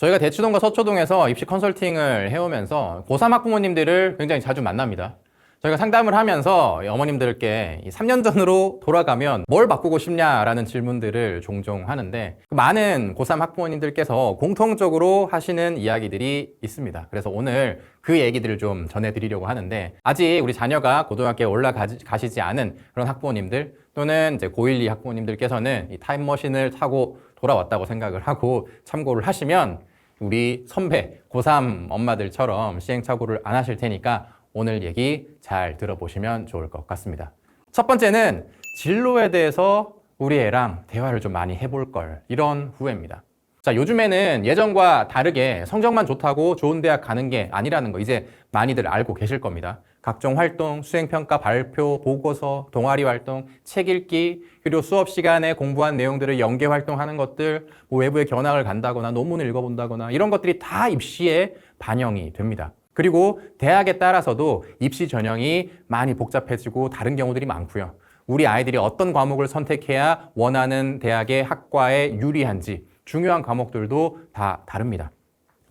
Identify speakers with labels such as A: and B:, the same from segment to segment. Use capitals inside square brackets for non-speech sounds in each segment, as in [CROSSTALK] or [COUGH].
A: 저희가 대치동과 서초동에서 입시 컨설팅을 해오면서 고3 학부모님들을 굉장히 자주 만납니다. 저희가 상담을 하면서 어머님들께 이 3년 전으로 돌아가면 뭘 바꾸고 싶냐라는 질문들을 종종 하는데 그 많은 고3 학부모님들께서 공통적으로 하시는 이야기들이 있습니다. 그래서 오늘 그 얘기들을 좀 전해드리려고 하는데 아직 우리 자녀가 고등학교에 올라가시지 않은 그런 학부모님들 또는 이제 고1, 2 학부모님들께서는 이 타임머신을 타고 돌아왔다고 생각을 하고 참고를 하시면 우리 선배 고3 엄마들처럼 시행착오를 안 하실 테니까 오늘 얘기 잘 들어보시면 좋을 것 같습니다. 첫 번째는 진로에 대해서 우리 애랑 대화를 좀 많이 해볼 걸 이런 후회입니다. 자, 요즘에는 예전과 다르게 성적만 좋다고 좋은 대학 가는 게 아니라는 거 이제 많이들 알고 계실 겁니다. 각종 활동, 수행평가 발표, 보고서, 동아리 활동, 책 읽기, 그리고 수업 시간에 공부한 내용들을 연계 활동하는 것들, 뭐 외부에 견학을 간다거나 논문을 읽어본다거나 이런 것들이 다 입시에 반영이 됩니다. 그리고 대학에 따라서도 입시 전형이 많이 복잡해지고 다른 경우들이 많고요. 우리 아이들이 어떤 과목을 선택해야 원하는 대학의 학과에 유리한지 중요한 과목들도 다 다릅니다.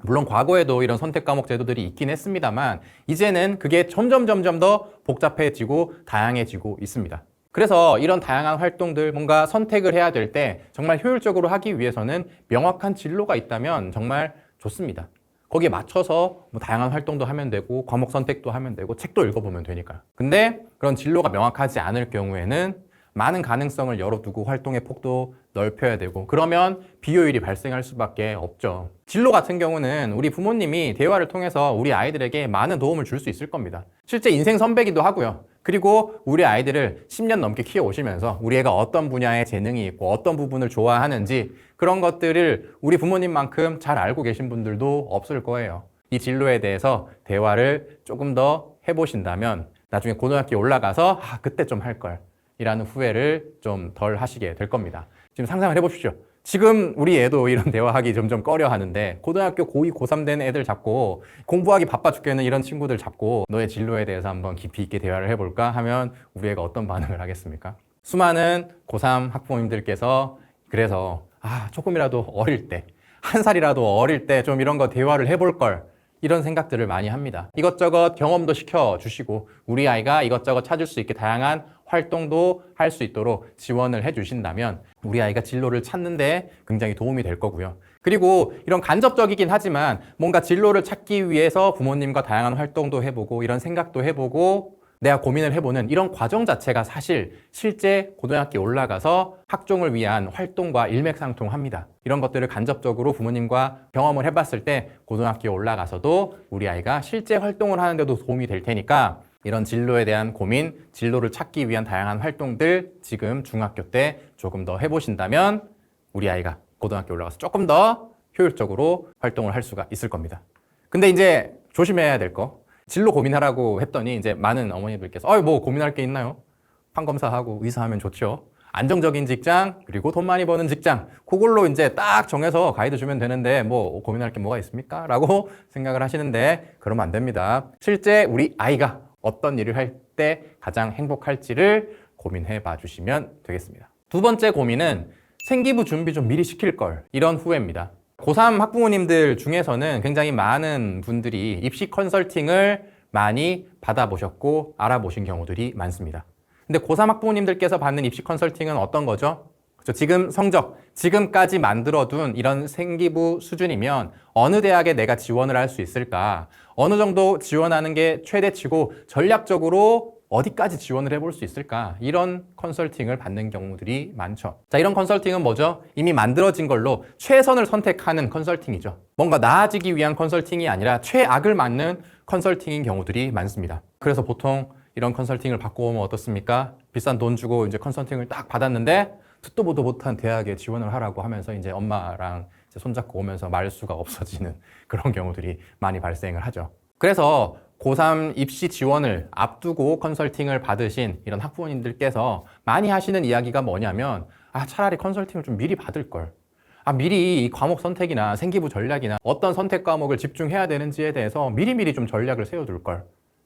A: 물론 과거에도 이런 선택 과목 제도들이 있긴 했습니다만 이제는 그게 점점 점점 더 복잡해지고 다양해지고 있습니다. 그래서 이런 다양한 활동들 뭔가 선택을 해야 될 때 정말 효율적으로 하기 위해서는 명확한 진로가 있다면 정말 좋습니다. 거기에 맞춰서 뭐 다양한 활동도 하면 되고 과목 선택도 하면 되고 책도 읽어보면 되니까. 근데 그런 진로가 명확하지 않을 경우에는 많은 가능성을 열어두고 활동의 폭도 넓혀야 되고 그러면 비효율이 발생할 수밖에 없죠. 진로 같은 경우는 우리 부모님이 대화를 통해서 우리 아이들에게 많은 도움을 줄 수 있을 겁니다. 실제 인생 선배기도 하고요. 그리고 우리 아이들을 10년 넘게 키워 오시면서 우리 애가 어떤 분야에 재능이 있고 어떤 부분을 좋아하는지 그런 것들을 우리 부모님만큼 잘 알고 계신 분들도 없을 거예요. 이 진로에 대해서 대화를 조금 더 해보신다면 나중에 고등학교 올라가서 아, 그때 좀 할 걸. 이라는 후회를 좀 덜 하시게 될 겁니다. 지금 상상을 해보십시오. 지금 우리 애도 이런 [LAUGHS] 대화하기 점점 꺼려 하는데 고등학교 고2, 고3 된 애들 잡고 공부하기 바빠 죽겠는 이런 친구들 잡고 너의 진로에 대해서 한번 깊이 있게 대화를 해볼까 하면 우리 애가 어떤 반응을 하겠습니까? 수많은 고3 학부모님들께서 그래서 아 조금이라도 어릴 때 한 살이라도 어릴 때 좀 이런 거 대화를 해볼 걸 이런 생각들을 많이 합니다. 이것저것 경험도 시켜주시고 우리 아이가 이것저것 찾을 수 있게 다양한 활동도 할 수 있도록 지원을 해주신다면 우리 아이가 진로를 찾는데 굉장히 도움이 될 거고요. 그리고 이런 간접적이긴 하지만 뭔가 진로를 찾기 위해서 부모님과 다양한 활동도 해보고 이런 생각도 해보고 내가 고민을 해보는 이런 과정 자체가 사실 실제 고등학교에 올라가서 학종을 위한 활동과 일맥상통합니다. 이런 것들을 간접적으로 부모님과 경험을 해봤을 때 고등학교에 올라가서도 우리 아이가 실제 활동을 하는데도 도움이 될 테니까 이런 진로에 대한 고민, 진로를 찾기 위한 다양한 활동들 지금 중학교 때 조금 더 해보신다면 우리 아이가 고등학교 올라가서 조금 더 효율적으로 활동을 할 수가 있을 겁니다. 근데 이제 조심해야 될 거. 진로 고민하라고 했더니 이제 많은 어머니들께서 어이 뭐 고민할 게 있나요? 판검사하고 의사하면 좋죠. 안정적인 직장 그리고 돈 많이 버는 직장 그걸로 이제 딱 정해서 가이드 주면 되는데 뭐 고민할 게 뭐가 있습니까? 라고 생각을 하시는데 그러면 안 됩니다. 실제 우리 아이가 어떤 일을 할 때 가장 행복할지를 고민해 봐 주시면 되겠습니다. 두 번째 고민은 생기부 준비 좀 미리 시킬 걸 이런 후회입니다. 고3 학부모님들 중에서는 굉장히 많은 분들이 입시 컨설팅을 많이 받아보셨고 알아보신 경우들이 많습니다. 근데 고3 학부모님들께서 받는 입시 컨설팅은 어떤 거죠? 그렇죠. 지금 성적, 지금까지 만들어둔 이런 생기부 수준이면 어느 대학에 내가 지원을 할 수 있을까? 어느 정도 지원하는 게 최대치고 전략적으로 어디까지 지원을 해볼 수 있을까? 이런 컨설팅을 받는 경우들이 많죠. 자, 이런 컨설팅은 뭐죠? 이미 만들어진 걸로 최선을 선택하는 컨설팅이죠. 뭔가 나아지기 위한 컨설팅이 아니라 최악을 맞는 컨설팅인 경우들이 많습니다. 그래서 보통 이런 컨설팅을 받고 오면 어떻습니까? 비싼 돈 주고 이제 컨설팅을 딱 받았는데 듣도 보도 못한 대학에 지원을 하라고 하면서 이제 엄마랑 이제 손잡고 오면서 말 수가 없어지는 [LAUGHS] 그런 경우들이 많이 발생을 하죠. 그래서 고3 입시 지원을 앞두고 컨설팅을 받으신 이런 학부모님들께서 많이 하시는 이야기가 뭐냐면 아 차라리 컨설팅을 좀 미리 받을 걸. 아 미리 이 과목 선택이나 생기부 전략이나 어떤 선택 과목을 집중해야 되는지에 대해서 미리미리 좀 전략을 세워둘 걸.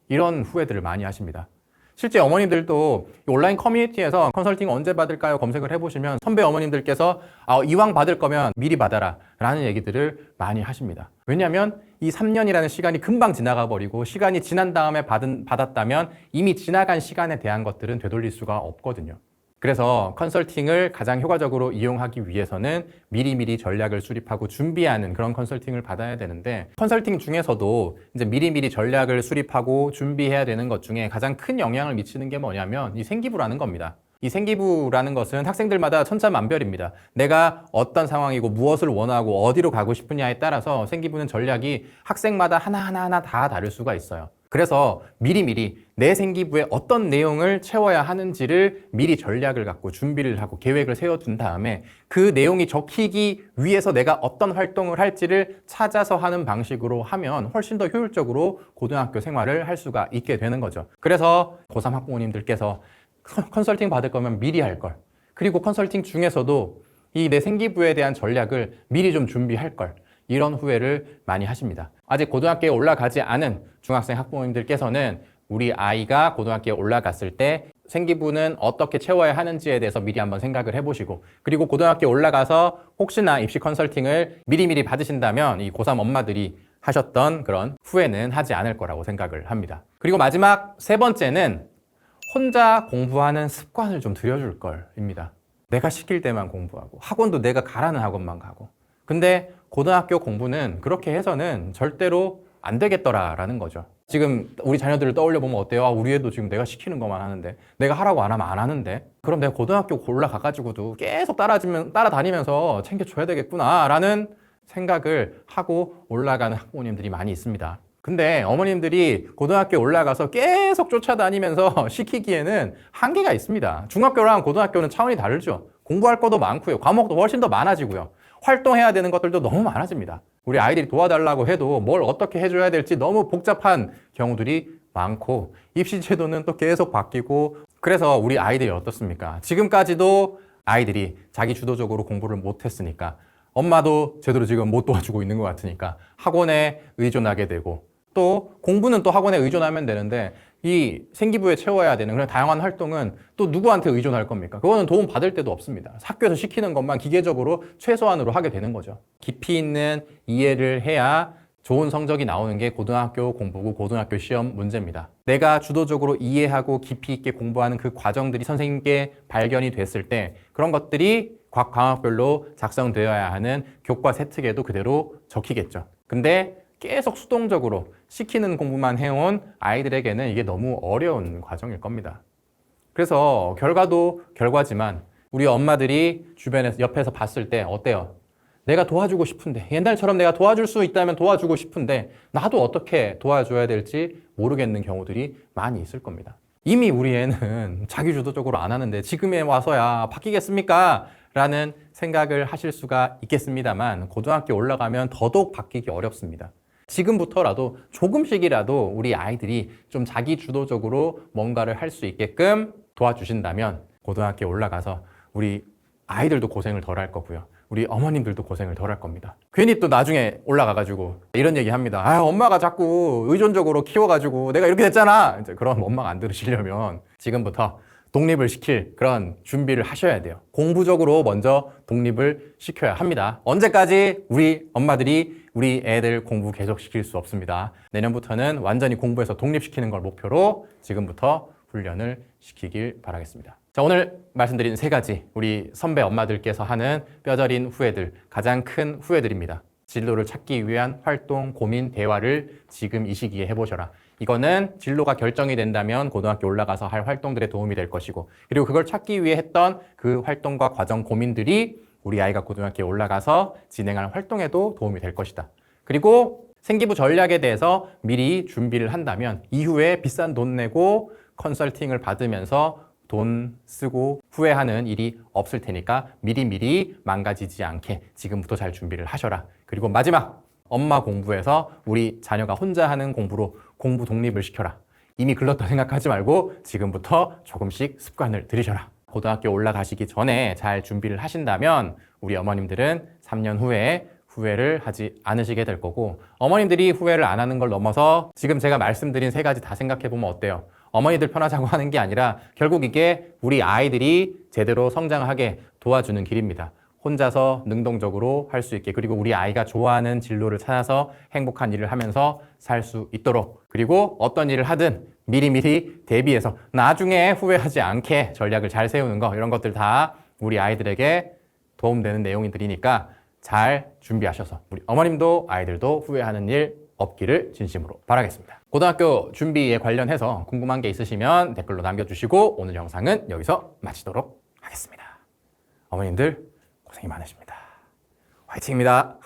A: 이런 후회들을 많이 하십니다. 실제 어머님들도 이 온라인 커뮤니티에서 컨설팅 언제 받을까요? 검색을 해보시면 선배 어머님들께서 아, 이왕 받을 거면 미리 받아라 라는 얘기들을 많이 하십니다. 왜냐하면 이 3년이라는 시간이 금방 지나가 버리고 시간이 지난 다음에 받은, 받았다면 이미 지나간 시간에 대한 것들은 되돌릴 수가 없거든요. 그래서 컨설팅을 가장 효과적으로 이용하기 위해서는 미리미리 전략을 수립하고 준비하는 그런 컨설팅을 받아야 되는데 컨설팅 중에서도 이제 미리미리 전략을 수립하고 준비해야 되는 것 중에 가장 큰 영향을 미치는 게 뭐냐면 이 생기부라는 겁니다. 이 생기부라는 것은 학생들마다 천차만별입니다. 내가 어떤 상황이고 무엇을 원하고 어디로 가고 싶으냐에 따라서 생기부는 전략이 학생마다 하나하나 다 다를 수가 있어요. 그래서 미리미리 내 생기부에 어떤 내용을 채워야 하는지를 미리 전략을 갖고 준비를 하고 계획을 세워둔 다음에 그 내용이 적히기 위해서 내가 어떤 활동을 할지를 찾아서 하는 방식으로 하면 훨씬 더 효율적으로 고등학교 생활을 할 수가 있게 되는 거죠. 그래서 고3 학부모님들께서 컨- 컨설팅 받을 거면 미리 할 걸. 그리고 컨설팅 중에서도 이 내 생기부에 대한 전략을 미리 좀 준비할 걸. 이런 후회를 많이 하십니다. 아직 고등학교에 올라가지 않은 중학생 학부모님들께서는 우리 아이가 고등학교에 올라갔을 때 생기부는 어떻게 채워야 하는지에 대해서 미리 한번 생각을 해보시고 그리고 고등학교에 올라가서 혹시나 입시 컨설팅을 미리미리 받으신다면 이 고3 엄마들이 하셨던 그런 후회는 하지 않을 거라고 생각을 합니다. 그리고 마지막 세 번째는 혼자 공부하는 습관을 좀 들여줄 걸입니다. 내가 시킬 때만 공부하고 학원도 내가 가라는 학원만 가고. 근데 고등학교 공부는 그렇게 해서는 절대로 안 되겠더라라는 거죠. 지금 우리 자녀들을 떠올려 보면 어때요? 아, 우리 애도 지금 내가 시키는 것만 하는데 내가 하라고 안 하면 안 하는데 그럼 내가 고등학교 올라가 가지고도 계속 따라지면 따라다니면서 챙겨줘야 되겠구나라는 생각을 하고 올라가는 학부모님들이 많이 있습니다. 근데 어머님들이 고등학교 올라가서 계속 쫓아다니면서 [LAUGHS] 시키기에는 한계가 있습니다. 중학교랑 고등학교는 차원이 다르죠. 공부할 것도 많고요. 과목도 훨씬 더 많아지고요. 활동해야 되는 것들도 너무 많아집니다. 우리 아이들이 도와달라고 해도 뭘 어떻게 해줘야 될지 너무 복잡한 경우들이 많고 입시 제도는 또 계속 바뀌고 그래서 우리 아이들이 어떻습니까? 지금까지도 아이들이 자기 주도적으로 공부를 못했으니까 엄마도 제대로 지금 못 도와주고 있는 것 같으니까 학원에 의존하게 되고 또 공부는 또 학원에 의존하면 되는데 이 생기부에 채워야 되는 그런 다양한 활동은 또 누구한테 의존할 겁니까? 그거는 도움 받을 데도 없습니다. 학교에서 시키는 것만 기계적으로 최소한으로 하게 되는 거죠. 깊이 있는 이해를 해야 좋은 성적이 나오는 게 고등학교 공부고 고등학교 시험 문제입니다. 내가 주도적으로 이해하고 깊이 있게 공부하는 그 과정들이 선생님께 발견이 됐을 때 그런 것들이 각 과목별로 작성되어야 하는 교과 세특에도 그대로 적히겠죠. 근데 계속 수동적으로 시키는 공부만 해온 아이들에게는 이게 너무 어려운 과정일 겁니다. 그래서 결과도 결과지만 우리 엄마들이 주변에서 옆에서 봤을 때 어때요? 내가 도와주고 싶은데 옛날처럼 내가 도와줄 수 있다면 도와주고 싶은데 나도 어떻게 도와줘야 될지 모르겠는 경우들이 많이 있을 겁니다. 이미 우리 애는 [LAUGHS] 자기 주도적으로 안 하는데 지금에 와서야 바뀌겠습니까? 라는 생각을 하실 수가 있겠습니다만 고등학교 올라가면 더더욱 바뀌기 어렵습니다. 지금부터라도 조금씩이라도 우리 아이들이 좀 자기 주도적으로 뭔가를 할 수 있게끔 도와주신다면 고등학교 올라가서 우리 아이들도 고생을 덜 할 거고요. 우리 어머님들도 고생을 덜 할 겁니다. 괜히 또 나중에 올라가가지고 이런 얘기 합니다. 아, 엄마가 자꾸 의존적으로 키워가지고 내가 이렇게 됐잖아. 이제 그런 엄마가 안 들으시려면 지금부터 독립을 시킬 그런 준비를 하셔야 돼요. 공부적으로 먼저 독립을 시켜야 합니다. 언제까지 우리 엄마들이 우리 애들 공부 계속 시킬 수 없습니다. 내년부터는 완전히 공부해서 독립시키는 걸 목표로 지금부터 훈련을 시키길 바라겠습니다. 자, 오늘 말씀드린 세 가지 우리 선배 엄마들께서 하는 뼈저린 후회들, 가장 큰 후회들입니다. 진로를 찾기 위한 활동, 고민, 대화를 지금 이 시기에 해보셔라. 이거는 진로가 결정이 된다면 고등학교 올라가서 할 활동들에 도움이 될 것이고, 그리고 그걸 찾기 위해 했던 그 활동과 과정, 고민들이 우리 아이가 고등학교에 올라가서 진행할 활동에도 도움이 될 것이다. 그리고 생기부 전략에 대해서 미리 준비를 한다면 이후에 비싼 돈 내고 컨설팅을 받으면서 돈 쓰고 후회하는 일이 없을 테니까 미리미리 망가지지 않게 지금부터 잘 준비를 하셔라. 그리고 마지막 엄마 공부에서 우리 자녀가 혼자 하는 공부로 공부 독립을 시켜라. 이미 글렀다 생각하지 말고 지금부터 조금씩 습관을 들이셔라. 고등학교 올라가시기 전에 잘 준비를 하신다면 우리 어머님들은 3년 후에 후회를 하지 않으시게 될 거고 어머님들이 후회를 안 하는 걸 넘어서 지금 제가 말씀드린 세 가지 다 생각해 보면 어때요? 어머니들 편하자고 하는 게 아니라 결국 이게 우리 아이들이 제대로 성장하게 도와주는 길입니다. 혼자서 능동적으로 할 수 있게 그리고 우리 아이가 좋아하는 진로를 찾아서 행복한 일을 하면서 살 수 있도록 그리고 어떤 일을 하든 미리미리 대비해서 나중에 후회하지 않게 전략을 잘 세우는 거 이런 것들 다 우리 아이들에게 도움되는 내용들이니까 잘 준비하셔서 우리 어머님도 아이들도 후회하는 일 없기를 진심으로 바라겠습니다. 고등학교 준비에 관련해서 궁금한 게 있으시면 댓글로 남겨주시고 오늘 영상은 여기서 마치도록 하겠습니다. 어머님들 고생이 많으십니다. 화이팅입니다.